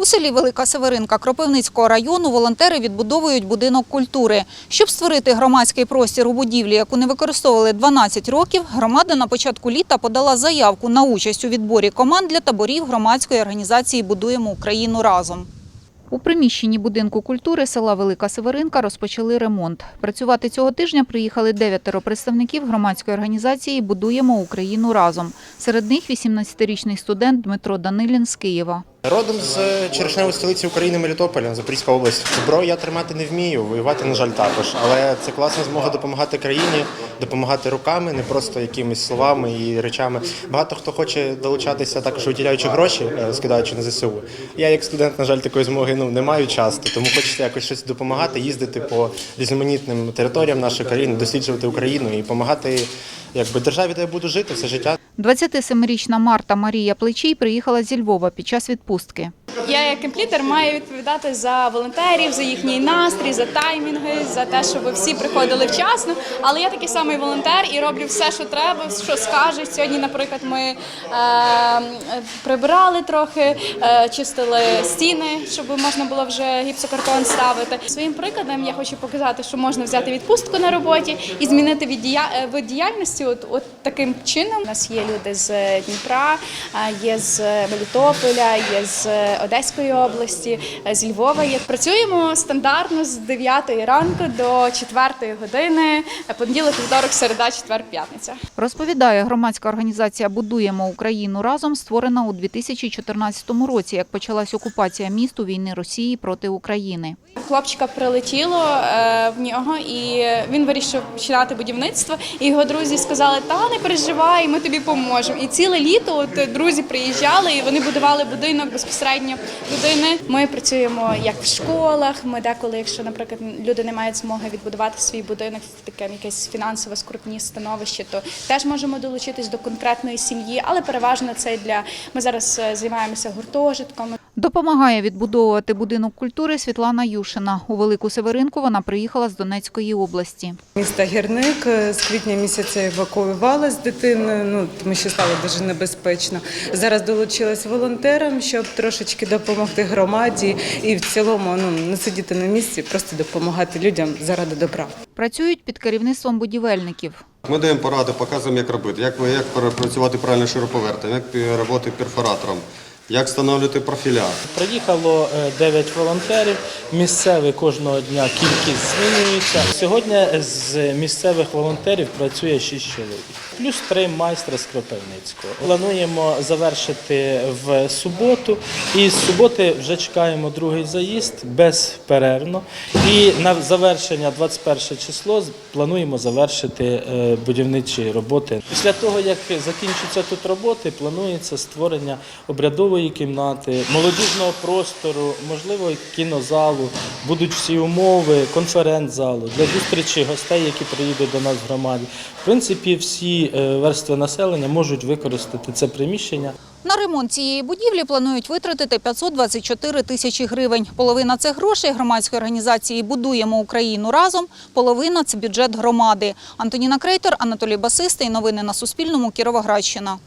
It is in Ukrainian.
У селі Велика Северинка Кропивницького району волонтери відбудовують будинок культури. Щоб створити громадський простір у будівлі, яку не використовували 12 років, громада на початку літа подала заявку на участь у відборі команд для таборів громадської організації Будуємо Україну разом. У приміщенні будинку культури села Велика Северинка розпочали ремонт. Працювати цього тижня приїхали дев'ятеро представників громадської організації Будуємо Україну разом. Серед них 18-річний студент Дмитро Данилін з Києва. Родом з черешневої столиці України Мелітополя, Запорізька область. Зброю я тримати не вмію, воювати, на жаль, також. Але це класна змога допомагати країні, допомагати руками, не просто якимись словами і речами. Багато хто хоче долучатися, також виділяючи гроші, е, скидаючи на ЗСУ. Я, як студент, на жаль, такої змоги ну, не маю часто, тому хочеться якось щось допомагати, їздити по різноманітним територіям нашої країни, досліджувати Україну і допомагати якби державі, де я буду жити все життя. 27-річна Марта Марія Плечій приїхала зі Львова під час відпустки. Я як кемплітер маю відповідати за волонтерів, за їхній настрій, за таймінги, за те, щоб всі приходили вчасно. Але я такий самий волонтер і роблю все, що треба, що скажуть. Сьогодні, наприклад, ми е, прибирали трохи, е, чистили стіни, щоб можна було вже гіпсокартон ставити. Своїм прикладом я хочу показати, що можна взяти відпустку на роботі і змінити від дія- е, діяльності. От, от таким чином. У нас є люди з Дніпра, е, є з Мелітополя, є з Одеської області, е, з Львова. Працюємо стандартно з 9 ранку до 4 години. е, Понеділок, вівторок, середа, четвер, п'ятниця. Розповідає, громадська організація Будуємо Україну разом створена у 2014 році, як почалась окупація міст у війни Росії проти України. Хлопчика прилетіло е, в нього, і він вирішив починати будівництво. І його друзі сказали: Та не переживай, ми тобі поможемо. І ціле літо от друзі приїжджали, і вони будували будинок безпосередньо людини. Ми працюємо як в школах. Ми деколи, якщо, наприклад, люди не мають змоги відбудувати свій будинок в таке якесь фінансове скрутні становище, то теж можемо долучитись до конкретної сім'ї, але переважно це для ми зараз е, займаємося гуртожитком. Допомагає відбудовувати будинок культури Світлана Юшина. У Велику Северинку вона приїхала з Донецької області. Міста Гірник е, з квітня місяця евакуювала з дитиною, ну тому що стало дуже небезпечно. Зараз долучилась волонтерам, щоб трошечки допомогти громаді і в цілому ну не сидіти на місці, просто допомагати людям заради добра. Працюють під керівництвом будівельників. Ми даємо поради, показуємо, як робити, як, як працювати правильно шуруповертом, як працювати перфоратором, як встановлювати профіля. Приїхало 9 волонтерів. Місцеві кожного дня кількість змінюється. Сьогодні з місцевих волонтерів працює 6 чоловік, плюс 3 майстри з Кропивницького. Плануємо завершити в суботу. І з суботи вже чекаємо другий заїзд безперервно. І на завершення 21 число плануємо завершити е, будівничі роботи. Після того, як закінчаться тут роботи, планується створення обрядової кімнати, молодіжного простору, можливо, кінозалу. Будуть всі умови, конференц-залу для зустрічі гостей, які приїдуть до нас в громаді. В принципі, всі е, верстви населення можуть використати це приміщення. На ремонт цієї будівлі планують витратити 524 тисячі гривень. Половина цих грошей громадської організації Будуємо Україну разом, половина це бюджет громади. Антоніна Крейтер, Анатолій Басистий. Новини на Суспільному. Кіровоградщина.